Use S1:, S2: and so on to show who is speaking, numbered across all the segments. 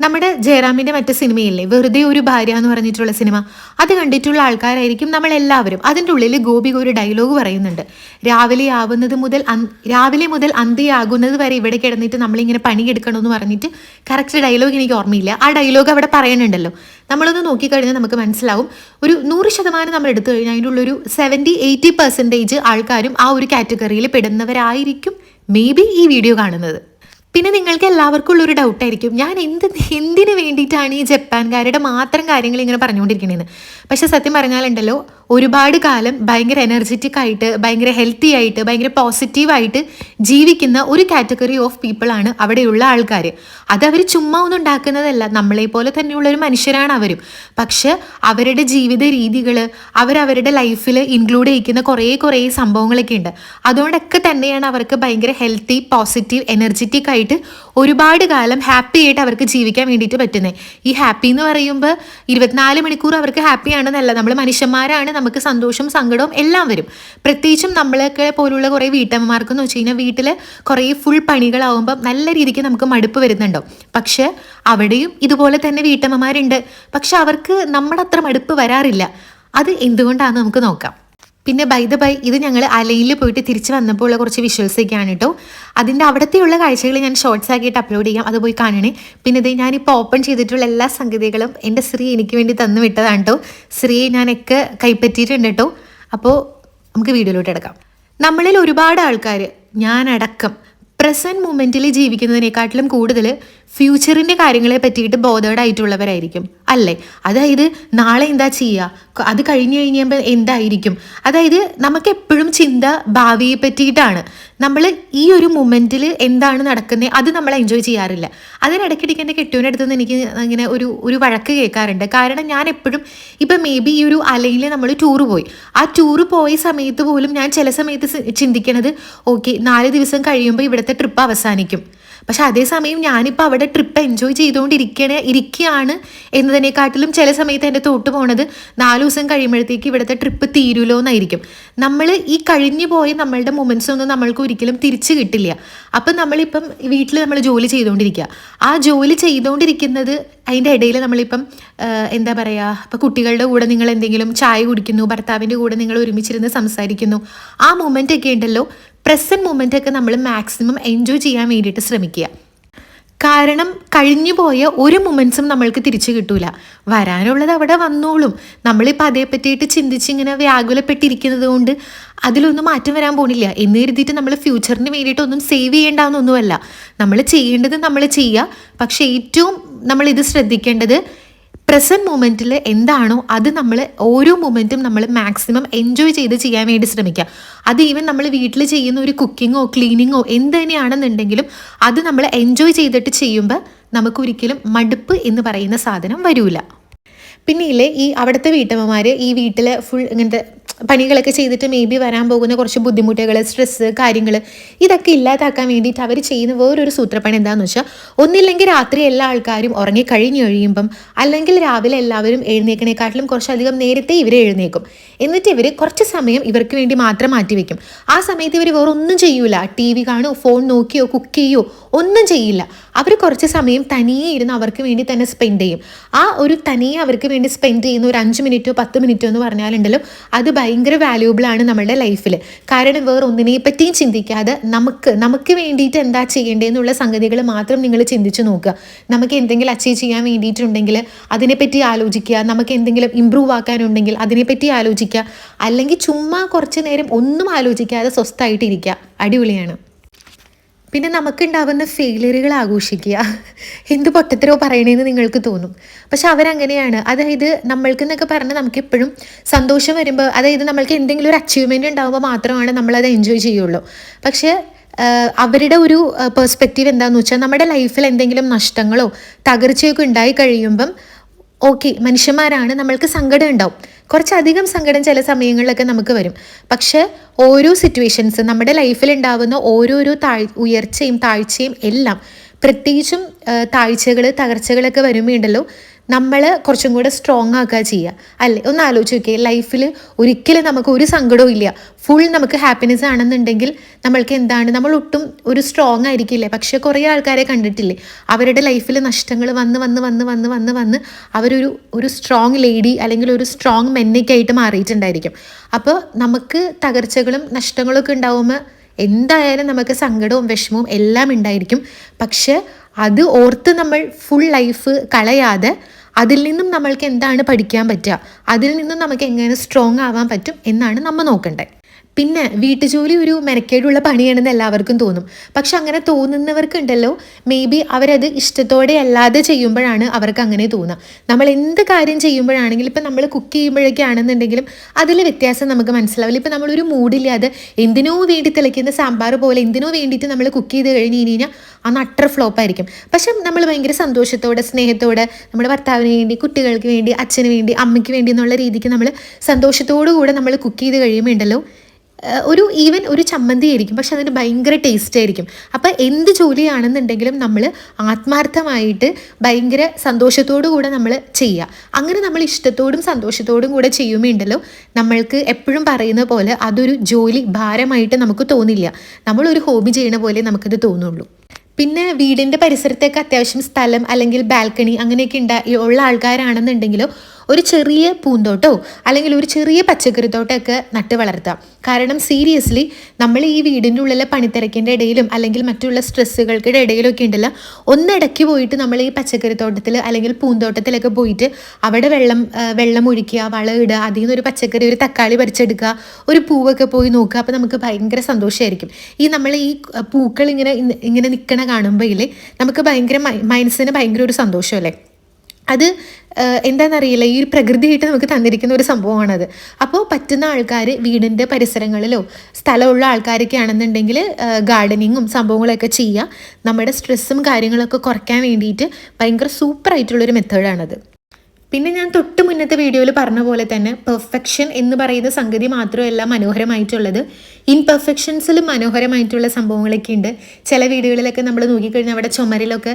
S1: നമ്മുടെ ജയറാമിന്റെ മറ്റു സിനിമയില്ലേ? വെറുതെ ഒരു ഭാര്യ എന്ന് പറഞ്ഞിട്ടുള്ള സിനിമ. അത് കണ്ടിട്ടുള്ള ആൾക്കാരായിരിക്കും നമ്മൾ എല്ലാവരും അതിന്റെ ഉള്ളിൽ ഗോപിക ഒരു ഡയലോഗ് പറയുന്നുണ്ട്. രാവിലെ ആവുന്നത് മുതൽ രാവിലെ മുതൽ അന്ത്യയാകുന്നത് വരെ ഇവിടെ കിടന്നിട്ട് നമ്മളിങ്ങനെ പണിയെടുക്കണമെന്ന് പറഞ്ഞിട്ട് കറക്റ്റ് ഡയലോഗ് എനിക്ക് ഓർമ്മയില്ല. ആ ഡയലോഗ് അവിടെ പറയുന്നുണ്ടല്ലോ നമ്മളൊന്ന് നോക്കിക്കഴിഞ്ഞാൽ നമുക്ക് മനസ്സിലാവും. ഒരു നൂറ് ശതമാനം നമ്മൾ എടുത്തു കഴിഞ്ഞാൽ അതിന്റെ ഉള്ളൊരു സെവന്റി എയ്റ്റി പെർസെന്റേജ് ആൾക്കാരും ആ ഒരു കാറ്റഗറിയിൽ പെടുന്നവരായിരിക്കും മേ ബി ഈ വീഡിയോ കാണുന്നത്. പിന്നെ നിങ്ങൾക്ക് എല്ലാവർക്കും ഉള്ളൊരു ഡൗട്ടായിരിക്കും ഞാൻ എന്ത് എന്തിനു വേണ്ടിയിട്ടാണ് ഈ ജപ്പാൻകാരുടെ മാത്രം കാര്യങ്ങൾ ഇങ്ങനെ പറഞ്ഞുകൊണ്ടിരിക്കണേന്ന്. പക്ഷെ സത്യം പറഞ്ഞാലുണ്ടല്ലോ ഒരുപാട് കാലം ഭയങ്കര എനർജറ്റിക് ആയിട്ട് ഭയങ്കര ഹെൽത്തി ആയിട്ട് ഭയങ്കര പോസിറ്റീവായിട്ട് ജീവിക്കുന്ന ഒരു കാറ്റഗറി ഓഫ് പീപ്പിൾ ആണ് അവിടെയുള്ള ആൾക്കാർ അത് അവർ ചുമ്മാ ഒന്നും ഉണ്ടാക്കുന്നതല്ല. നമ്മളെ പോലെ തന്നെയുള്ള ഒരു മനുഷ്യരാണ് അവരും. പക്ഷെ അവരുടെ ജീവിത രീതികൾ അവരവരുടെ ലൈഫിൽ ഇൻക്ലൂഡ് ചെയ്യിക്കുന്ന കുറേ കുറേ സംഭവങ്ങളൊക്കെ ഉണ്ട്. അതുകൊണ്ടൊക്കെ തന്നെയാണ് അവർക്ക് ഭയങ്കര ഹെൽത്തി പോസിറ്റീവ് എനർജറ്റിക് ആയിട്ട് ഒരുപാട് കാലം ഹാപ്പി ആയിട്ട് അവർക്ക് ജീവിക്കാൻ വേണ്ടിയിട്ട് പറ്റുന്നത് ഈ ഹാപ്പി എന്ന് പറയുമ്പോൾ ഇരുപത്തിനാല് മണിക്കൂർ അവർക്ക് ഹാപ്പിയാണെന്നല്ല നമ്മൾ മനുഷ്യന്മാരാണ് നമുക്ക് സന്തോഷവും സങ്കടവും എല്ലാം വരും. പ്രത്യേകിച്ചും നമ്മളൊക്കെ പോലുള്ള കുറേ വീട്ടമ്മമാർക്കെന്ന് വെച്ച് കഴിഞ്ഞാൽ വീട്ടിൽ കുറേ ഫുൾ പണികളാവുമ്പോൾ നല്ല രീതിക്ക് നമുക്ക് മടുപ്പ് വരുന്നുണ്ടോ പക്ഷെ അവിടെയും ഇതുപോലെ തന്നെ വീട്ടമ്മമാരുണ്ട്. പക്ഷെ അവർക്ക് നമ്മുടെ അത്ര മടുപ്പ് വരാറില്ല. അത് എന്തുകൊണ്ടാണെന്ന് നമുക്ക് നോക്കാം. പിന്നെ ബൈ ദ ബൈ ഇത് ഞങ്ങൾ അലയിൽ പോയിട്ട് തിരിച്ച് വന്നപ്പോൾ ഉള്ള കുറച്ച് വിഷ്വൽസ് ഒക്കെയാണ് കേട്ടോ അതിന്റെ അവിടത്തെയുള്ള കാഴ്ചകൾ ഞാൻ ഷോർട്സ് ആക്കിയിട്ട് അപ്ലോഡ് ചെയ്യാം. അത് പോയി കാണണേ. പിന്നെ ഇത് ഞാനിപ്പോൾ ഓപ്പൺ ചെയ്തിട്ടുള്ള എല്ലാ സംഗതികളും എന്റെ ശ്രീ എനിക്ക് വേണ്ടി തന്നു വിട്ടതാണ് കേട്ടോ ശ്രീയെ ഞാനൊക്കെ കൈപ്പറ്റിയിട്ടുണ്ട് കേട്ടോ അപ്പോൾ നമുക്ക് വീഡിയോയിലോട്ട് എടുക്കാം നമ്മളിൽ ഒരുപാട് ആൾക്കാർ ഞാനടക്കം പ്രസന്റ് മൂമെന്റിൽ ജീവിക്കുന്നതിനെക്കാട്ടിലും കൂടുതൽ ഫ്യൂച്ചറിന്റെ കാര്യങ്ങളെ പറ്റിയിട്ട് ബോധേഡായിട്ടുള്ളവരായിരിക്കും അല്ലേ? അതായത് നാളെ എന്താ ചെയ്യുക അത് കഴിഞ്ഞ് കഴിയുമ്പോൾ എന്തായിരിക്കും? അതായത് നമുക്ക് എപ്പോഴും ചിന്ത ഭാവിയെ പറ്റിയിട്ടാണ്. നമ്മൾ ഈ ഒരു മൊമെന്റിൽ എന്താണ് നടക്കുന്നത് അത് നമ്മൾ എൻജോയ് ചെയ്യാറില്ല. അതിനിടയ്ക്കിടയ്ക്ക് എന്റെ കെട്ടുവിന്റെ അടുത്ത് നിന്ന് എനിക്ക് ഇങ്ങനെ ഒരു ഒരു വഴക്ക് കേൾക്കാറുണ്ട്. കാരണം ഞാൻ എപ്പോഴും ഇപ്പം മേ ബി ഈ ഒരു അലയിൽ നമ്മൾ ടൂർ പോയി. ആ ടൂർ പോയ സമയത്ത് പോലും ഞാൻ ചില സമയത്ത് ചിന്തിക്കണത് ഓക്കെ നാല് ദിവസം കഴിയുമ്പോൾ ഇവിടുത്തെ ട്രിപ്പ് അവസാനിക്കും. പക്ഷെ അതേസമയം ഞാനിപ്പോൾ അവിടെ ട്രിപ്പ് എൻജോയ് ചെയ്തുകൊണ്ടിരിക്കണ ഇരിക്കുകയാണ് എന്നതിനെക്കാട്ടിലും ചില സമയത്ത് എന്റെ തോട്ട് പോണത് നാല് ദിവസം കഴിയുമ്പോഴത്തേക്ക് ഇവിടുത്തെ ട്രിപ്പ് തീരുമല്ലോ എന്നായിരിക്കും. നമ്മൾ ഈ കഴിഞ്ഞു പോയ നമ്മളുടെ മൊമെന്റ്സ് ഒന്നും നമ്മൾക്ക് ഒരിക്കലും തിരിച്ചു കിട്ടില്ല. അപ്പം നമ്മളിപ്പം വീട്ടിൽ നമ്മൾ ജോലി ചെയ്തുകൊണ്ടിരിക്കുക ആ ജോലി ചെയ്തുകൊണ്ടിരിക്കുന്നത് അതിന്റെ ഇടയിൽ നമ്മളിപ്പം എന്താ പറയുക ഇപ്പം കുട്ടികളുടെ കൂടെ നിങ്ങൾ എന്തെങ്കിലും ചായ കുടിക്കുന്നു ഭർത്താവിന്റെ കൂടെ നിങ്ങൾ ഒരുമിച്ചിരുന്ന് സംസാരിക്കുന്നു. ആ മൊമെന്റ് ഒക്കെ ഉണ്ടല്ലോ. പ്രസന്റ് മൊമെന്റ് ഒക്കെ നമ്മൾ മാക്സിമം എൻജോയ് ചെയ്യാൻ വേണ്ടിയിട്ട് ശ്രമിക്കുക. കാരണം കഴിഞ്ഞു പോയ ഒരു മൊമെൻസും നമ്മൾക്ക് തിരിച്ചു കിട്ടൂല. വരാനുള്ളത് അവിടെ വന്നോളും. നമ്മളിപ്പോൾ അതേ പറ്റിയിട്ട് ചിന്തിച്ചിങ്ങനെ വ്യാകുലപ്പെട്ടിരിക്കുന്നത് കൊണ്ട് അതിലൊന്നും മാറ്റം വരാൻ പോണില്ല. എന്ന് കരുതിയിട്ട് നമ്മൾ ഫ്യൂച്ചറിന് വേണ്ടിയിട്ടൊന്നും സേവ് ചെയ്യേണ്ടാന്നൊന്നുമല്ല നമ്മൾ ചെയ്യേണ്ടത് നമ്മൾ ചെയ്യുക. പക്ഷേ ഏറ്റവും നമ്മൾ ഇത് ശ്രദ്ധിക്കേണ്ടത് പ്രസന്റ് മൊമെന്റിൽ എന്താണോ അത് നമ്മൾ ഓരോ മൊമെന്റും നമ്മൾ മാക്സിമം എൻജോയ് ചെയ്ത് ചെയ്യാൻ വേണ്ടി ശ്രമിക്കുക അത് ഈവൻ നമ്മൾ വീട്ടിൽ ചെയ്യുന്ന ഒരു കുക്കിങ്ങോ ക്ലീനിങ്ങോ എന്ത് തന്നെയാണെന്നുണ്ടെങ്കിലും അത് നമ്മൾ എൻജോയ് ചെയ്തിട്ട് ചെയ്യുമ്പോൾ നമുക്കൊരിക്കലും മടുപ്പ് എന്ന് പറയുന്ന സാധനം വരൂല. പിന്നെ ഇല്ലേ ഈ അവിടുത്തെ വീട്ടമ്മമാർ ഈ വീട്ടിൽ ഫുൾ ഇങ്ങനത്തെ പണികളൊക്കെ ചെയ്തിട്ട് മേ ബി വരാൻ പോകുന്ന കുറച്ച് ബുദ്ധിമുട്ടുകൾ സ്ട്രെസ്സ് കാര്യങ്ങൾ ഇതൊക്കെ ഇല്ലാതാക്കാൻ വേണ്ടിയിട്ട് അവർ ചെയ്യുന്ന വേറൊരു സൂത്രപ്പണി എന്താണെന്ന് വെച്ചാൽ ഒന്നില്ലെങ്കിൽ രാത്രി എല്ലാ ആൾക്കാരും ഉറങ്ങി കഴിഞ്ഞ് കഴിയുമ്പം അല്ലെങ്കിൽ രാവിലെ എല്ലാവരും എഴുന്നേക്കണേക്കാട്ടിലും കുറച്ചധികം നേരത്തെ ഇവർ എഴുന്നേക്കും. എന്നിട്ട് ഇവർ കുറച്ച് സമയം ഇവർക്ക് വേണ്ടി മാത്രം മാറ്റിവെക്കും ആ സമയത്ത് ഇവർ വേറെ ഒന്നും ചെയ്യൂല. ടി വി കാണോ ഫോൺ നോക്കിയോ കുക്ക് ചെയ്യോ ഒന്നും ചെയ്യില്ല. അവർ കുറച്ച് സമയം തനിയെ ഇരുന്ന് അവർക്ക് വേണ്ടി തന്നെ സ്പെൻഡ് ചെയ്യും. ആ ഒരു തനിയെ അവർക്ക് വേണ്ടി സ്പെൻഡ് ചെയ്യുന്ന ഒരു അഞ്ച് മിനിറ്റോ പത്ത് മിനിറ്റോ എന്ന് പറഞ്ഞാലുണ്ടല്ലോ അത് ഭയങ്കര വാല്യൂബിൾ ആണ് നമ്മുടെ ലൈഫിൽ കാരണം വേറെ ഒന്നിനെ പറ്റിയും ചിന്തിക്കാതെ നമുക്ക് നമുക്ക് വേണ്ടിയിട്ട് എന്താ ചെയ്യേണ്ടതെന്നുള്ള സംഗതികൾ മാത്രം നിങ്ങൾ ചിന്തിച്ച് നോക്കുക. നമുക്ക് എന്തെങ്കിലും അച്ചീവ് ചെയ്യാൻ വേണ്ടിയിട്ടുണ്ടെങ്കിൽ അതിനെപ്പറ്റി ആലോചിക്കുക നമുക്ക് എന്തെങ്കിലും ഇമ്പ്രൂവ് ആക്കാനുണ്ടെങ്കിൽ അതിനെപ്പറ്റി ആലോചിക്കുക അല്ലെങ്കിൽ ചുമ്മാ കുറച്ച് നേരം ഒന്നും ആലോചിക്കാതെ സ്വസ്ഥമായിട്ടിരിക്കുക. അടിപൊളിയാണ്. പിന്നെ നമുക്കുണ്ടാവുന്ന ഫെയിലിയറുകൾ ആഘോഷിക്കുക. എന്ത് പൊട്ടത്തരോ പറയണേന്ന് നിങ്ങൾക്ക് തോന്നും. പക്ഷെ അവരങ്ങനെയാണ്. അതായത് നമ്മൾക്ക് എന്നൊക്കെ പറഞ്ഞാൽ നമുക്ക് എപ്പോഴും സന്തോഷം വരുമ്പോൾ അതായത് നമ്മൾക്ക് എന്തെങ്കിലും ഒരു അച്ചീവ്മെന്റ് ഉണ്ടാകുമ്പോൾ മാത്രമാണ് നമ്മളത് എൻജോയ് ചെയ്യുള്ളൂ. പക്ഷേ അവരുടെ ഒരു പെർസ്പെക്റ്റീവ് എന്താണെന്ന് വെച്ചാൽ നമ്മുടെ ലൈഫിൽ എന്തെങ്കിലും നഷ്ടങ്ങളോ തകർച്ചയൊക്കെ ഉണ്ടായി കഴിയുമ്പം ഓക്കെ മനുഷ്യന്മാരാണ് നമ്മൾക്ക് സങ്കടം ഉണ്ടാവും. കുറച്ചധികം സങ്കടം ചില സമയങ്ങളിലൊക്കെ നമുക്ക് വരും. പക്ഷേ ഓരോ സിറ്റുവേഷൻസ് നമ്മുടെ ലൈഫിൽ ഉണ്ടാവുന്ന ഓരോരോ താഴ് ഉയർച്ചയും താഴ്ചയും എല്ലാം പ്രത്യേകിച്ചും താഴ്ചകൾ തകർച്ചകളൊക്കെ വരുമ്പോൾ ഉണ്ടല്ലോ നമ്മൾ കുറച്ചും കൂടെ സ്ട്രോങ് ആക്കുക ചെയ്യുക. അല്ലേ? ഒന്ന് ആലോചിച്ച് നോക്കിയേ ലൈഫിൽ ഒരിക്കലും നമുക്ക് ഒരു സങ്കടവും ഇല്ല. ഫുൾ നമുക്ക് ഹാപ്പിനെസ് ആണെന്നുണ്ടെങ്കിൽ നമ്മൾക്ക് എന്താണ് നമ്മൾ ഒട്ടും ഒരു സ്ട്രോങ് ആയിരിക്കില്ലേ? പക്ഷേ കുറേ ആൾക്കാരെ കണ്ടിട്ടില്ലേ? അവരുടെ ലൈഫിൽ നഷ്ടങ്ങൾ വന്ന് വന്ന് വന്ന് വന്ന് വന്ന് വന്ന് അവരൊരു ഒരു സ്ട്രോങ് ലേഡി അല്ലെങ്കിൽ ഒരു സ്ട്രോങ് മെന്നയ്ക്കായിട്ട് മാറിയിട്ടുണ്ടായിരിക്കും. അപ്പോൾ നമുക്ക് തകർച്ചകളും നഷ്ടങ്ങളൊക്കെ ഉണ്ടാവുമ്പോൾ എന്തായാലും നമുക്ക് സങ്കടവും വിഷമവും എല്ലാം ഉണ്ടായിരിക്കും. പക്ഷേ അത് ഓർത്ത് നമ്മൾ ഫുൾ ലൈഫ് കളയാതെ അതിൽ നിന്നും നമ്മൾക്ക് എന്താണ് പഠിക്കാൻ പറ്റുക? അതിൽ നിന്നും നമുക്ക് എങ്ങനെ സ്ട്രോങ് ആവാൻ പറ്റും? എന്നാണ് നമ്മൾ നോക്കേണ്ടത്. പിന്നെ വീട്ടുജോലി ഒരു മെനക്കേടുള്ള പണിയാണെന്ന് എല്ലാവർക്കും തോന്നും. പക്ഷെ അങ്ങനെ തോന്നുന്നവർക്കുണ്ടല്ലോ. മേ ബി അവരത് ഇഷ്ടത്തോടെ അല്ലാതെ ചെയ്യുമ്പോഴാണ് അവർക്ക് അങ്ങനെ തോന്നുക നമ്മൾ എന്ത് കാര്യം ചെയ്യുമ്പോഴാണെങ്കിലും ഇപ്പം നമ്മൾ കുക്ക് ചെയ്യുമ്പോഴൊക്കെ ആണെന്നുണ്ടെങ്കിലും അതിൽ വ്യത്യാസം നമുക്ക് മനസ്സിലാവില്ല. ഇപ്പം നമ്മളൊരു മൂഡില്ലാതെ എന്തിനോ വേണ്ടി തിളയ്ക്കുന്ന സാമ്പാർ പോലെ എന്തിനോ വേണ്ടിയിട്ട് നമ്മൾ കുക്ക് ചെയ്ത് കഴിഞ്ഞ് കഴിഞ്ഞാൽ അന്ന് അട്ടർ ഫ്ലോപ്പായിരിക്കും. പക്ഷെ നമ്മൾ ഭയങ്കര സന്തോഷത്തോടെ സ്നേഹത്തോടെ നമ്മുടെ ഭർത്താവിന് വേണ്ടി കുട്ടികൾക്ക് വേണ്ടി അച്ഛന് വേണ്ടി അമ്മയ്ക്ക് വേണ്ടി എന്നുള്ള രീതിക്ക് നമ്മൾ സന്തോഷത്തോടു കൂടെ നമ്മൾ കുക്ക് ചെയ്ത് കഴിയുമ്പോൾ ഉണ്ടല്ലോ ഒരു ഈവൻ ഒരു ചമ്മന്തി ആയിരിക്കും പക്ഷെ അതിന് ഭയങ്കര ടേസ്റ്റ് ആയിരിക്കും. അപ്പോൾ എന്ത് ജോലിയാണെന്നുണ്ടെങ്കിലും നമ്മൾ ആത്മാർത്ഥമായിട്ട് ഭയങ്കര സന്തോഷത്തോടു കൂടെ നമ്മൾ ചെയ്യുക. അങ്ങനെ നമ്മൾ ഇഷ്ടത്തോടും സന്തോഷത്തോടും കൂടെ ചെയ്യുമ്പോൾ ഉണ്ടല്ലോ നമ്മൾക്ക് എപ്പോഴും പറയുന്ന പോലെ അതൊരു ജോലി ഭാരമായിട്ട് നമുക്ക് തോന്നില്ല. നമ്മളൊരു ഹോബി ചെയ്യണ പോലെ നമുക്കത് തോന്നുള്ളൂ. പിന്നെ വീടിന്റെ പരിസരത്തേക്ക് അത്യാവശ്യം സ്ഥലം അല്ലെങ്കിൽ ബാൽക്കണി അങ്ങനെയൊക്കെ ഉണ്ടാ ഉള്ള ആൾക്കാരാണെന്നുണ്ടെങ്കിലോ ഒരു ചെറിയ പൂന്തോട്ടോ അല്ലെങ്കിൽ ഒരു ചെറിയ പച്ചക്കറിത്തോട്ടമൊക്കെ നട്ട് വളർത്താം. കാരണം സീരിയസ്ലി നമ്മൾ ഈ വീടിന്റെ ഉള്ളിലെ പണിത്തിരക്കിന്റെ ഇടയിലും അല്ലെങ്കിൽ മറ്റുള്ള സ്ട്രെസ്സുകൾക്കിടെ ഇടയിലൊക്കെ ഉണ്ടല്ലോ ഒന്നിടയ്ക്ക് പോയിട്ട് നമ്മൾ ഈ പച്ചക്കറിത്തോട്ടത്തിൽ അല്ലെങ്കിൽ പൂന്തോട്ടത്തിലൊക്കെ പോയിട്ട് അവിടെ വെള്ളം വെള്ളം ഒഴിക്കുക വളം ഇടുക അതിൽ നിന്ന് ഒരു പച്ചക്കറി ഒരു തക്കാളി പറിച്ചെടുക്കുക ഒരു പൂവൊക്കെ പോയി നോക്കുക അപ്പോൾ നമുക്ക് ഭയങ്കര സന്തോഷമായിരിക്കും. ഈ നമ്മൾ ഈ പൂക്കൾ ഇങ്ങനെ ഇങ്ങനെ നിൽക്കണ കാണുമ്പോൾ നമുക്ക് ഭയങ്കര മനസ്സിന് ഭയങ്കര ഒരു സന്തോഷമല്ലേ? അത് എന്താണെന്നറിയില്ല ഈ ഒരു പ്രകൃതിയായിട്ട് നമുക്ക് തന്നിരിക്കുന്ന ഒരു സംഭവമാണത്. അപ്പോൾ പറ്റുന്ന ആൾക്കാർ വീടിന്റെ പരിസരങ്ങളിലോ സ്ഥലമുള്ള ആൾക്കാരൊക്കെ ആണെന്നുണ്ടെങ്കിൽ ഗാർഡനിങ്ങും സംഭവങ്ങളൊക്കെ ചെയ്യുക നമ്മുടെ സ്ട്രെസ്സും കാര്യങ്ങളൊക്കെ കുറയ്ക്കാൻ വേണ്ടിയിട്ട് ഭയങ്കര സൂപ്പറായിട്ടുള്ളൊരു മെത്തേഡാണത് പിന്നെ ഞാൻ തൊട്ട് മുന്നത്തെ വീഡിയോയിൽ പറഞ്ഞ പോലെ തന്നെ പെർഫെക്ഷൻ എന്ന് പറയുന്ന സംഗതി മാത്രമല്ല മനോഹരമായിട്ടുള്ളത്. ഇൻപെർഫെക്ഷൻസിലും മനോഹരമായിട്ടുള്ള സംഭവങ്ങളൊക്കെ ഉണ്ട്. ചില വീഡിയോകളിലൊക്കെ നമ്മൾ നോക്കിക്കഴിഞ്ഞാൽ അവിടെ ചുമരിലൊക്കെ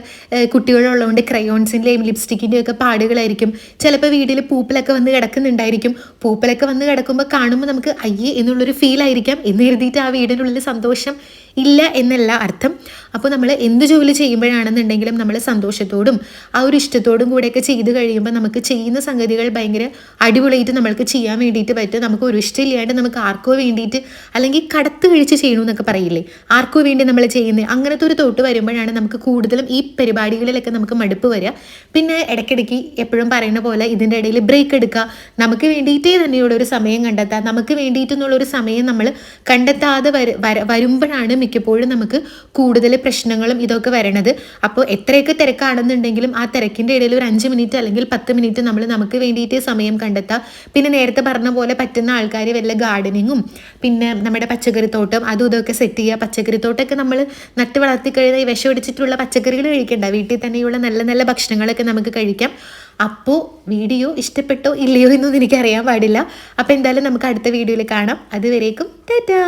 S1: കുട്ടികളുള്ളതുകൊണ്ട് ക്രയോൺസിന്റെയും ലിപ്സ്റ്റിക്കിന്റെയും ഒക്കെ പാടുകളായിരിക്കും. ചിലപ്പോൾ വീട്ടിൽ പൂപ്പലൊക്കെ വന്ന് കിടക്കുന്നുണ്ടായിരിക്കും. പൂപ്പലൊക്കെ വന്ന് കിടക്കുമ്പോൾ കാണുമ്പോൾ നമുക്ക് അയ്യേ എന്നുള്ളൊരു ഫീൽ ആയിരിക്കാം. എന്ന് കരുതിയിട്ട് ആ വീടിനുള്ളിൽ സന്തോഷം ഇല്ല എന്നല്ല അർത്ഥം. അപ്പോൾ നമ്മൾ എന്ത് ജോലി ചെയ്യുമ്പോഴാണെന്നുണ്ടെങ്കിലും നമ്മൾ സന്തോഷത്തോടും ആ ഒരു ഇഷ്ടത്തോടും കൂടെയൊക്കെ ചെയ്ത് കഴിയുമ്പോൾ നമുക്ക് ചെയ്യുന്ന സംഗതികൾ ഭയങ്കര അടിപൊളിയായിട്ട് നമ്മൾക്ക് ചെയ്യാൻ വേണ്ടിയിട്ട് പറ്റും. നമുക്ക് ഒരു ഇഷ്ടമില്ലാണ്ട് നമുക്ക് ആർക്കോ വേണ്ടിയിട്ട് അല്ലെങ്കിൽ കടത്ത് കഴിച്ച് ചെയ്യണമെന്നൊക്കെ പറയില്ലേ? ആർക്കോ വേണ്ടി നമ്മൾ ചെയ്യുന്നത്. അങ്ങനത്തെ ഒരു തോട്ട് വരുമ്പോഴാണ് നമുക്ക് കൂടുതലും ഈ പരിപാടികളിലൊക്കെ നമുക്ക് മടുപ്പ് വരിക. പിന്നെ ഇടയ്ക്കിടയ്ക്ക് എപ്പോഴും പറയുന്ന പോലെ ഇതിന്റെ ഇടയിൽ ബ്രേക്ക് എടുക്കുക. നമുക്ക് വേണ്ടിയിട്ടേ തന്നെയുള്ള ഒരു സമയം കണ്ടെത്താം നമുക്ക് വേണ്ടിയിട്ടെന്നുള്ള ഒരു സമയം നമ്മൾ കണ്ടെത്താതെ വര വര- വരുമ്പോഴാണ് മിക്കപ്പോഴും നമുക്ക് കൂടുതൽ പ്രശ്നങ്ങളും ഇതൊക്കെ വരണത്. അപ്പോൾ എത്രയൊക്കെ തിരക്കാണെന്നുണ്ടെങ്കിലും ആ തിരക്കിന്റെ ഇടയിൽ ഒരു അഞ്ച് മിനിറ്റ് അല്ലെങ്കിൽ പത്ത് മിനിറ്റ് നമ്മൾ നമുക്ക് വേണ്ടിയിട്ട് സമയം കണ്ടെത്താം. പിന്നെ നേരത്തെ പറഞ്ഞ പോലെ പറ്റുന്ന ആൾക്കാർ വല്ല ഗാർഡനിങ്ങും പിന്നെ നമ്മുടെ പച്ചക്കറിത്തോട്ടം അതും ഇതൊക്കെ സെറ്റ് ചെയ്യുക. പച്ചക്കറിത്തോട്ടമൊക്കെ നമ്മൾ നട്ട് വളർത്തി കഴിഞ്ഞാൽ ഈ വിഷം അടിച്ചിട്ടുള്ള പച്ചക്കറികൾ കഴിക്കണ്ട. വീട്ടിൽ തന്നെയുള്ള നല്ല നല്ല ഭക്ഷണങ്ങളൊക്കെ നമുക്ക് കഴിക്കാം. അപ്പോൾ വീഡിയോ ഇഷ്ടപ്പെട്ടോ ഇല്ലയോ എന്നൊന്നും എനിക്കറിയാൻ പാടില്ല. അപ്പോൾ എന്തായാലും നമുക്ക് അടുത്ത വീഡിയോയിൽ കാണാം. അതുവരേക്കും ടാറ്റാ!